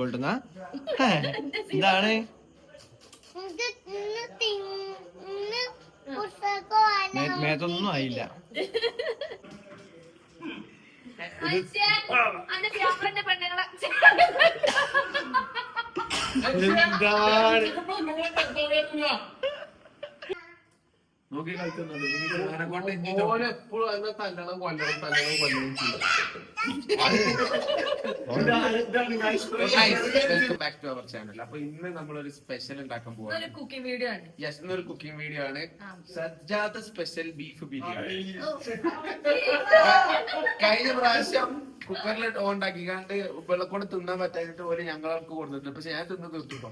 കൊള്ളുന്ന എന്താണ്? മേത്തൊന്നും ആയില്ല. എന്താണ്? നോക്കി കളിക്കുന്നുണ്ട് എനിക്ക് അങ്ങനെ കൊണ്ട് ഇനി ഓന് എപ്പോഴും അതിനെ തല്ലണം കൊല്ലണം തല്ലണം കൊല്ലണം welcome back to our channel അപ്പൊ ഇന്ന് നമ്മളൊരു സ്പെഷ്യൽ ഉണ്ടാക്കാൻ ഒരു പോവാണ് കുക്കിംഗ് വീഡിയോ ആണ്. യെസ് ഇന്നൊരു കുക്കിംഗ് വീഡിയോ ആണ്. സജ്ജാത്ത സ്പെഷ്യൽ ബീഫ് ബിരിയാണി കഴിഞ്ഞ പ്രാവശ്യം കുക്കറിൽ ഉണ്ടാക്കിക്കാണ്ട് വെള്ളക്കൊണ്ട് തിന്നാൻ പറ്റാഞ്ഞിട്ട് ഒരു ഞങ്ങൾക്ക് കൊടുത്തിട്ടുണ്ട്. പക്ഷെ ഞാൻ തിന്ന് തീർത്തിട്ടോ.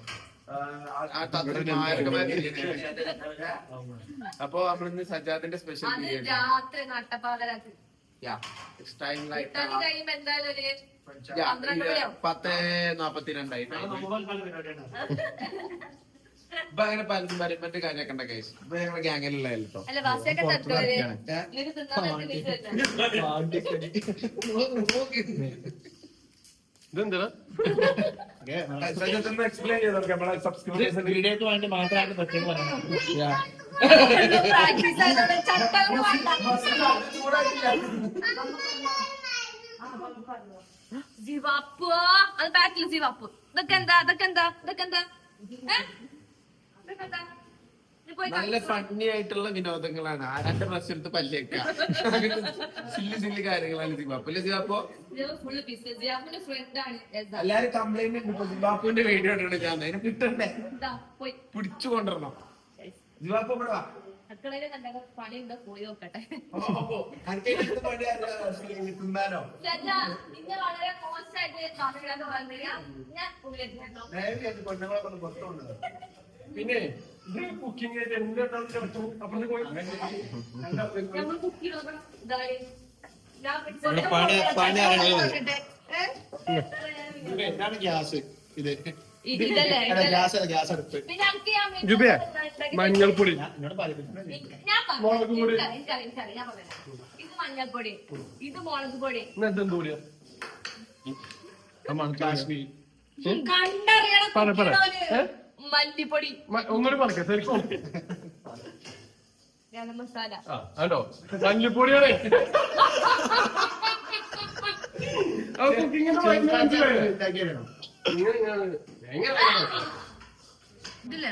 അപ്പൊ നമ്മളിന്ന് സജ്ജാദിന്റെ സ്പെഷ്യൽ രാത്രി മണിയാവും. പത്ത് നാപ്പത്തിരണ്ടായി. ഇപ്പൊ അങ്ങനെ പലതും വരും മറ്റു കാര്യമൊക്കെ കേസ് ഇപ്പൊ ഞങ്ങളുടെ ഗ്യാങ്ങിലുള്ള കേട്ടോ അല്ല എക്സ്പ്ലെയിൻ ചെയ്ത് നമ്മളെ വീഡിയോക്ക് വേണ്ടി മാത്രമായിട്ട് ജിവാപ്പ് അത് ബാക്കിൽ ജിവാപ്പ്. ഇതൊക്കെ എന്താ ഇതൊക്കെ എന്താ ഇതൊക്കെ എന്താ? ഇതൊക്കെ എന്താ? നല്ല ഫണ്ണി ആയിട്ടുള്ള വിനോദങ്ങളാണ്. ആരാന്റെ പ്രശ്നം എടുത്ത് പല്ലേക്ക സില്ലി സില്ലി കാര്യങ്ങളാണ് സിബാപ്പ് അല്ലേ സിബാപ്പോ. എല്ലാരും കംപ്ലൈന്റ് ഉണ്ട് സിബാപ്പുവിന്റെ വീഡിയോ ഇടണം ഞാൻ അതിനെ കിട്ടണ്ടേ? പിടിച്ചു കൊണ്ടുവരണം. സിബാപ്പു ഇവിടെ വാ. അടുക്കളയിൽ കണ്ട പണിയുണ്ടോ? പോയി നോക്കട്ടെ. നിന്നെ വളരെ മോശമായിട്ട് ഞാൻ പിന്നെ? ഗ്യാസ്? ഇത്. വീട്ടിൽ ജുബിയെ, മഞ്ഞൾപ്പൊടി. എന്നോട് ഞാൻ പറഞ്ഞു. മുളക് പൊടി. ഇത് മഞ്ഞൾപ്പൊടി ഇത് മുളക് പൊടി. എന്തെന്ത് കാശ്മീർ കണ്ടറിയണം പറ, പറ. കുക്കിയിടോന്. മല്ലിപ്പൊടി. ഒന്നുകൂടി പറക്കാം ശരിക്കും. ഗരം മസാല. ആ കണ്ടോ? മല്ലിപ്പൊടിയാണ്. ആ കുക്കിങ്ങിന്റെ ഉണ്ടാക്കിയാലോ ഇതില്ലേ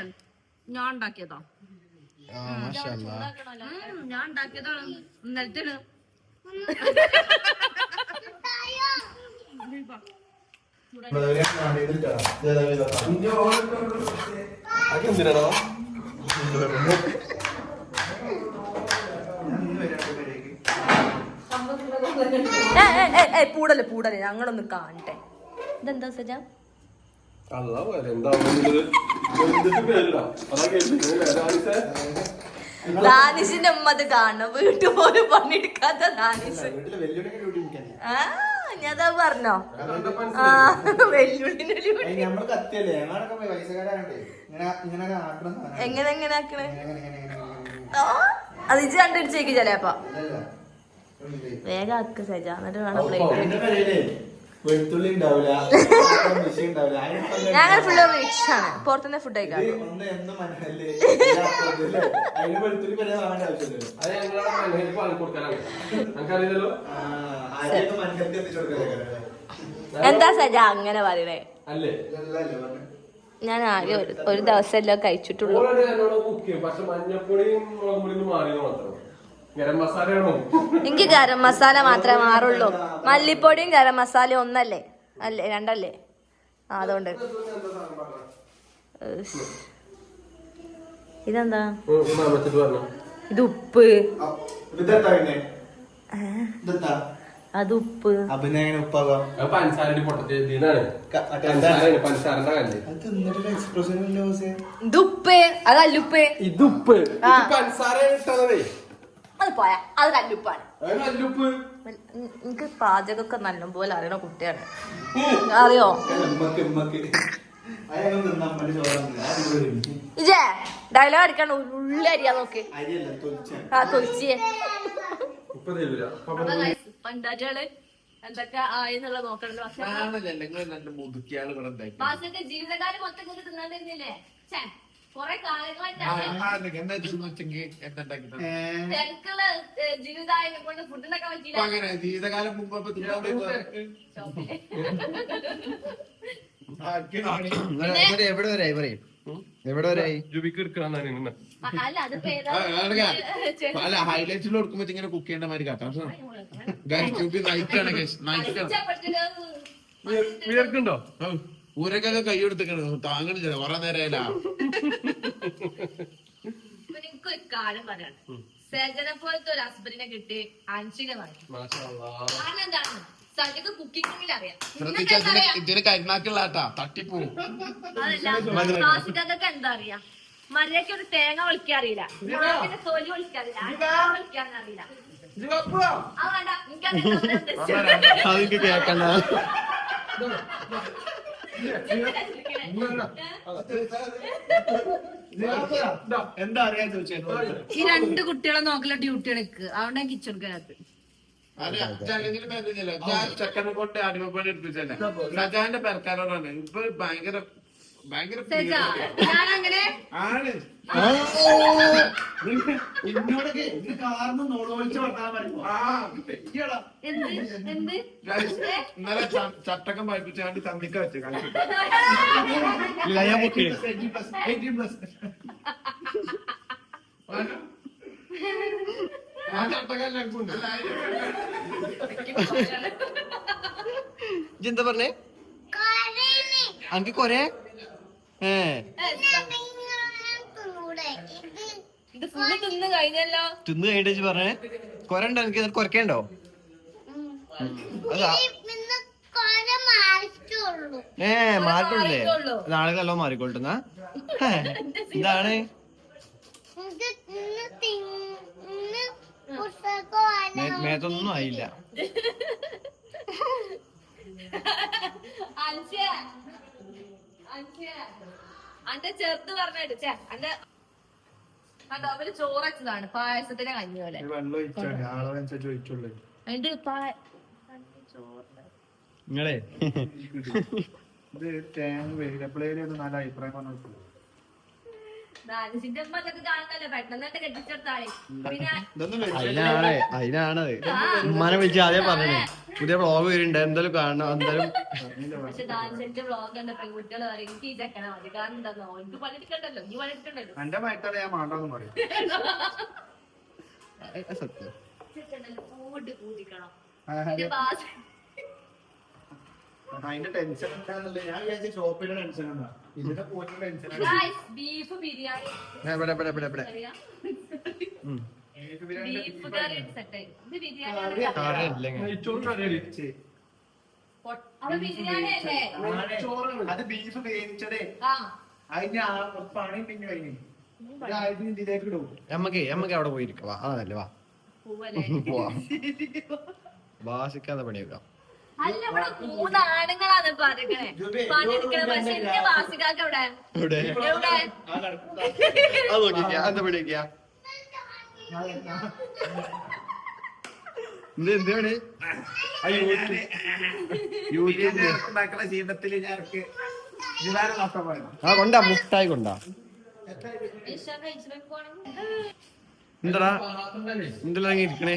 ഞാൻ ഉണ്ടാക്കിയതോ. ആ മാഷാ അല്ലാ. ഉം, ഞാൻ ഉണ്ടാക്കിയതാണ് ഇന്നലത്തെ അതെന്തിനാണോ പൂടൽ പൂടൽ. ഞങ്ങളൊന്ന് കാണട്ടെ. ഇതെന്താ സജ? ദാനിഷിന്റെ അമ്മ അത് കാണണം. വീട്ടു പോലും പണിയെടുക്കാത്ത ദാനിഷ്. ആ ഞാനതാ പറഞ്ഞോ? ആ വെല്ലുവിളിന്റെ. എങ്ങനെ എങ്ങനെ ആക്കണേ? അത് ഇജ്ജ് കണ്ടുപിടിച്ചേക്ക് ചിലപ്പോ. വേഗം ആക്ക് സജ. എന്നിട്ട് വേണം പ്ലേറ്റ് വെളുത്തുള്ളി ഉണ്ടാവില്ല ഞങ്ങൾ ഫുള്ള് റിച്ച് ആണ്. പുറത്തുനിന്ന് ഫുഡ് കഴിക്കാം എന്താ സജ അങ്ങനെ പറയണേ. ഞാൻ ആകെ ഒരു ദിവസം ദിവസമല്ലോ കഴിച്ചിട്ടുള്ളൂ. പക്ഷെ മഞ്ഞപ്പൊടിയും മുളക് പൊടിയും മാറിയത് മാത്രം എനിക്ക് ഗരം മസാല മാത്രമേ മാറുള്ളൂ. മല്ലിപ്പൊടിയും ഗരം മസാലയും ഒന്നല്ലേ? അല്ലേ? രണ്ടല്ലേ? ആ അതുകൊണ്ട്. ഇതെന്താ? ഇത് ഉപ്പ്. അത് ഉപ്പ്. ഇത് ഉപ്പ്. അത് അല്ലുപ്പ് ഇത് ഉപ്പ്. ഇത് പഞ്ചസാര ഇട്ടതേ. അത് പോയാ. അത് കല്ലുപ്പാണ് എനിക്ക് പാചകമൊക്കെ നല്ലപോലെ അറിയണ കുട്ടിയാണ്. അറിയോ? തിന്നാൻ ഇജേ ഡയലോഗ് അടിക്കാൻ ഉള്ളി അരിയാ നോക്ക്. ആ തൊലിച്ചേ. പണ്ടാറ്റാൾ എന്തൊക്കെ ആയെന്നുള്ള നോക്കണല്ലോ. പക്ഷെ ജീവിതകാലം മൊത്തം കൊണ്ട് തിന്നാണ്ടിരുന്നില്ലേ അങ്ങനെ ജീവിതകാലം മുമ്പ് എവിടെ വരായി പറയും എവിടെ വരായി ജുബിക്ക് എടുക്കണം നിന്നെ അ- അല്ല അത് പേരാ പല ഹൈലൈറ്റ്സിൽ കൊടുക്കുമ്പോ ഇങ്ങനെ കുക്ക് ചെയ്യേണ്ട മാതിരി കാട്ടാം. നൈറ്റാണ് നൈറ്റാണ് വിയർക്കുണ്ടോ ഊരക്കൊക്കെ കൈ കൊടുത്തേക്കണ് താങ്ങണില്ല കൊറേ നേരം എനിക്ക് ഒരു കാര്യം പറയാണ് സേജനെ പോലത്തെ ഒരു ഹസ്ബൻഡിനെ കിട്ടി കാരണം എന്താണ്? സജിക്ക് അറിയാം. ശ്രദ്ധിച്ച ഇതിന് തട്ടിപ്പോവും അതല്ല ബാസിക്കൊക്കെ എന്താ അറിയാ? മര്യാദയ്ക്ക് ഒരു തേങ്ങ വിളിക്കാൻ അറിയില്ല. തൊലി വിളിക്കാൻ അറിയില്ല. അത് വേണ്ട. കേക്കണ്ട എന്താ അറിയാ ചോദിച്ചത് ഈ രണ്ട് കുട്ടികളെ നോക്കല ഡ്യൂട്ടി എടുക്ക് അവിടെ കിച്ചൺ കയറത്ത് ചെക്കനെ കൊണ്ട് അടിമപ്പണി എടുപ്പിച്ചല്ലേ ഷജാന്റെ പെരക്കാരോടാണ്. ഇപ്പൊ ഭയങ്കര എന്നോടൊക്കെ നോളോളിച്ച് വർത്താൻ Guys, ഇന്നലെ ചട്ടക്കം വായിപ്പിച്ചാണ്ട് തന്നിക്ക വെച്ച് കളിച്ചു ആ ചട്ടക്കം ഞങ്ങൾക്കുണ്ട് എന്താ പറഞ്ഞേ. അനക്ക് കൊറേ ഇത് ഫുള്ള് തിന്ന് കഴിഞ്ഞല്ലോ തിന്ന് കഴിഞ്ഞിട്ട് പറഞ്ഞേ? കൊറേ ഉണ്ടോ? എനിക്ക് കൊറേ ഏ മാറ്റേ. നാളെ നല്ലോ മാറിക്കൊള്ളുന്ന എന്താണ്? മേത്തൊന്നും ആയില്ല. അന്റെ ചെറുത് പറഞ്ഞിട്ട് ചേ അന്റെ കണ്ടോ അവർ ചോറച്ചതാണ്. പായസത്തിന്റെ കഞ്ഞി പോലെ. അതിന്റെ നിങ്ങളെ? ഇത് തേങ്ങ വേഗപ്പളേലും നല്ല അഭിപ്രായം പറഞ്ഞു ദാനിഷിന്റെ അമ്മക്കൊക്കെ കാണുന്നല്ലോ. പെട്ടെന്നിട്ട് കെട്ടിച്ചെടുത്താളെ പിന്നെ അതിനാണ് അതിനാണത് ഉമ്മാനെ വിളിച്ച് ആദ്യം പറഞ്ഞേ. പുതിയ വ്ളോഗ് വരുന്നുണ്ട്. എന്തായാലും കാണണം. എന്തായാലും പക്ഷെ ദാനിഷിന്റെ വ്ളോഗ് കണ്ട പെൺകുട്ടികൾ പറയും എനിക്ക് ഈ ചെക്കനെ മതി. കാരണം എന്താന്നോ? എനിക്ക് പണിയെടുക്കണ്ടല്ലോ. നീ പണിയെടുക്കണ്ടല്ലോ. എന്റെ മയത്താലെ ഞാൻ മാണ്ടെന്ന് പറയും. സത്യം ചെക്കനല്ലേ കൂടി കൂടിക്കണം ആ, പിന്നെ ബാസ് അതിന്റെ ടെൻഷൻ എന്താണെന്നുള്ളത് ഞാൻ വിചാരിച്ച ഷോപ്പിന്റെ ടെൻഷൻ എന്താ ഇതിന്റെ പോയിട്ട് tension beef biryani. Beef curry set ഇത് ബിരിയാണി അത് ബിരിയാണി അല്ലേ? അത് ബീഫ് വേവിച്ചതേ. ആ. അതിന്റെ ആ പണി പിന്നെ കഴിഞ്ഞു. നമ്മക്ക് നമ്മക്ക് അവിടെ പോയിരിക്കാം. വാ അതല്ലേ വാ. പോവാം. വാസിക്കാതെ പണിയെടുക്കാം അല്ല ഇവിടെ മൂന്ന് ആണുങ്ങളാണ് പറഞ്ഞേ പണിയെടുക്കണ പക്ഷെ എന്റെ വാസികാക്ക് എവിടെ? എവിടെ? അത് നോക്കിക്കാ എന്താണ് ഞങ്ങൾക്ക് ആ കൊണ്ടാ മുട്ടായി കൊണ്ടാ. എന്താടാ? എന്തെല്ലാം ഇരിക്കണേ.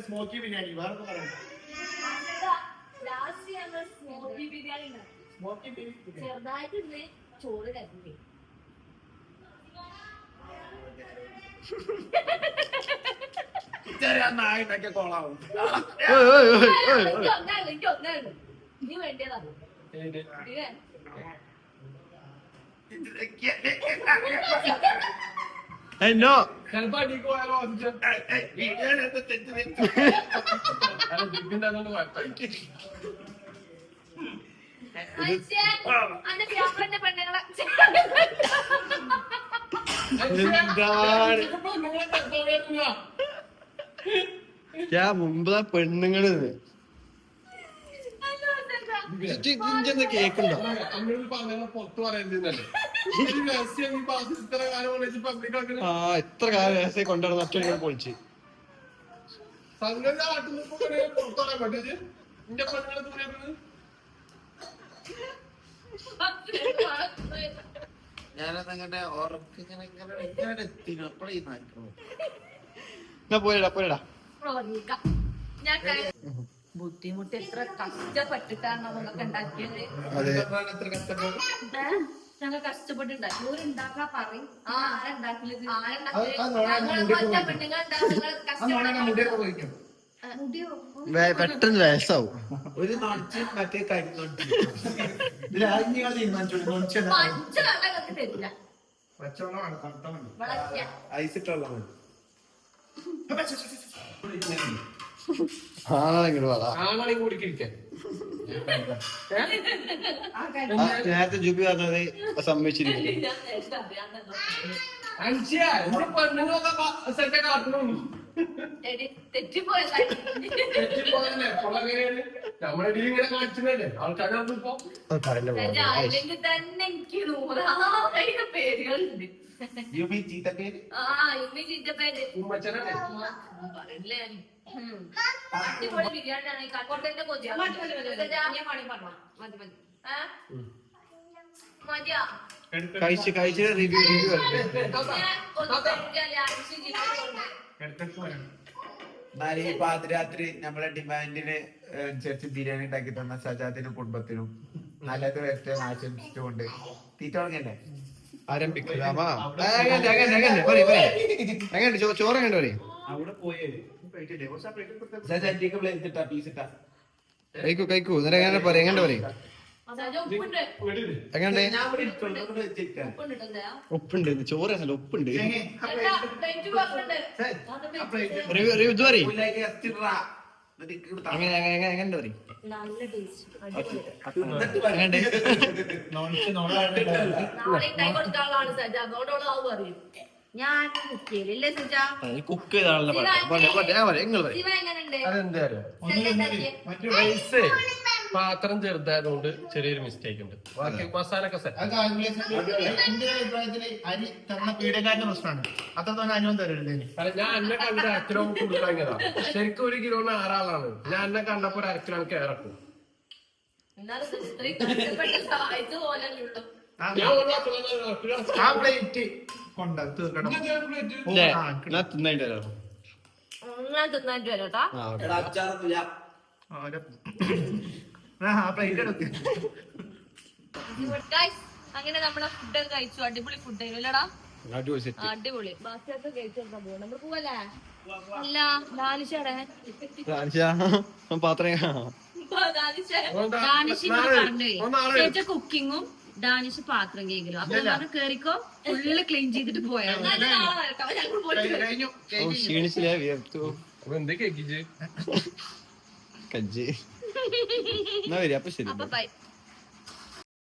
സ്മോക്കി ബിരിയാണി വേറെ പറയാം ലാസ്റ്റ് ഞങ്ങൾ സ്മോക്കി ബിരിയാണി ഉണ്ടാക്കി. സ്മോക്കി ചോറ് കരുതി. കോളാവും. എനിക്ക് എനിക്ക് ഒന്നാണ് നീ വേണ്ടിയതാ ഇല്ലേ? ഏയ്, no. മനുഷ്യ, അന്റെ വ്യാപാരന്റെ പെണ്ണുങ്ങളെ. എന്താണ്? ഞാൻ മുമ്പ് പെണ്ണുങ്ങൾ. കേക്കുണ്ടോ പറഞ്ഞ പുറത്ത് പറയുന്നല്ലേ ആ എത്ര കാലം രഹസ്യം കൊണ്ടുവരുന്ന ഒറ്റ പൊളിച്ച്. സംഗതി നാട്ടിൽ നിന്ന് പുറത്ത് പറയാൻ പറ്റും എന്റെ പെണ്ണുങ്ങളെ ദൂരേക്കുന്നത് ഞാനത് അങ്ങനെ ഉറക്കിങ്ങനെ ഇങ്ങനെ എത്തിനു അപ്പോഴേ പോയിടാ പോയിടാ ഞാൻ ബുദ്ധിമുട്ട് എത്ര കഷ്ടപ്പെട്ടിട്ടാണ് നമ്മളൊക്കെ ഉണ്ടാക്കിയത്? ഞങ്ങൾ കഷ്ടപ്പെട്ടുണ്ടാക്കി ഒരു ഉണ്ടാക്കാ പറയും. ആരുണ്ടാക്കിയത് പെട്ടെന്ന് വയസ്സാവും ഒരു നൊടിച്ച് മറ്റേ തീരുമാനിച്ചോളൂ തരില്ല. പച്ചവെള്ളമാണ് മതി മതി നേരത്തെ ജുബി പറഞ്ഞത് നൂറായിരം പേരുകളുണ്ട്. അടിപൊളി ബിരിയാണിയാണ്. കക്കോട്ടന്റെ മതിയാ? കഴിച്ച് കഴിച്ച് റിവ്യൂ റിവ്യൂ ചിക്കനുണ്ട് എന്നാൽ ഈ പാതിരാത്രി നമ്മളെ ഡിമാൻഡിന് അനുസരിച്ച് ബിരിയാണി ഉണ്ടാക്കി തന്ന സജാദിനും കുടുംബത്തിനും നല്ലത് വരട്ടെ ആശംസിച്ചുകൊണ്ട് തീറ്റ തുടങ്ങണ്ടേ? ചോ- ചോറ് പറയും? അവിടെ പോയേ. കഴിക്കൂ കഴിക്കൂ. എന്നിട്ട് എങ്ങനെ പറയും എങ്ങനെ പറയും. എങ്ങനെ ഉപ്പുണ്ട്. ചോറ് അല്ല ഉപ്പുണ്ട് ഇത് പറയും. ഇക്ക് ഇവിടെ താ. എങ്ങനെ പറയും. നല്ല ടേസ്റ്റ് ഞാൻ കുക്ക് ചെയ്യലില്ലേ സജ? കുക്ക് ചെയ്ത ആളെ ഞാൻ പറയാം നിങ്ങൾ പറയും ശിവ എങ്ങനെയുണ്ട്? അതെന്താ അറിയോ സജ റൈസ് പാത്രം ചെറുതായതുകൊണ്ട് ചെറിയൊരു മിസ്റ്റേക്ക് ഉണ്ട്. ബാക്കി മസാല ഒക്കെ സെറ്റ് അത് calculation ൽ എന്റെ അഭിപ്രായത്തിൽ അരി തന്ന പീഡകാരന്റെ പ്രശ്നമാണ്. അനുഭവം തരരുത് ഞാൻ എന്നെ കണ്ട അരക്കിലോ കിലോ വാങ്ങിയതാ. ശരിക്കും ഒരു കിലോന് ആറാളാണ് ഞാൻ എന്നെ കണ്ടപ്പോ ഒരു അരക്കിലോ കയറക്കും എന്നാലും സഹായിച്ച പോലല്ലേ ആ പ്ലേറ്റ് കൊണ്ട തീർക്കണം. ഇല്ലേ ഞാൻ തിന്നായിട്ട് വരാം. ഞാൻ തിന്നായിട്ട് വരാം ആ എടാ, അച്ചാറൊന്നുമില്ല. ആ, ഒരു- ആ പ്ലേറ്റ് എടുക്ക്. ഗൈസ് അങ്ങനെ നമ്മളെ ഫുഡ് കഴിച്ചു. അടിപൊളി ഫുഡ് ആയിരുന്നു അല്ലടാ അടിപൊളി ബാക്കിയൊക്കെ കഴിച്ചു കൊടുക്കാൻ പോകും നമ്മൾ പോവല്ലേ അല്ല പാത്രം കുക്കിങ്ങും ഡാനിഷ് പാത്രം കേൾക്കലും അപ്പൊ പറഞ്ഞു കേറിക്കോ ഫുള്ള് ക്ലീൻ ചെയ്തിട്ട് പോയാ മതി. നാളെ വരട്ടെ ഞങ്ങൾ പോയിട്ട് ഓ ക്ഷീണിച്ചില്ലേ? വിയർത്തു. അപ്പൊ എന്ത് കേക്കിച്ച് കജ്ജ്. എന്നാ വരി അപ്പൊ ശരി. അപ്പൊ ബൈ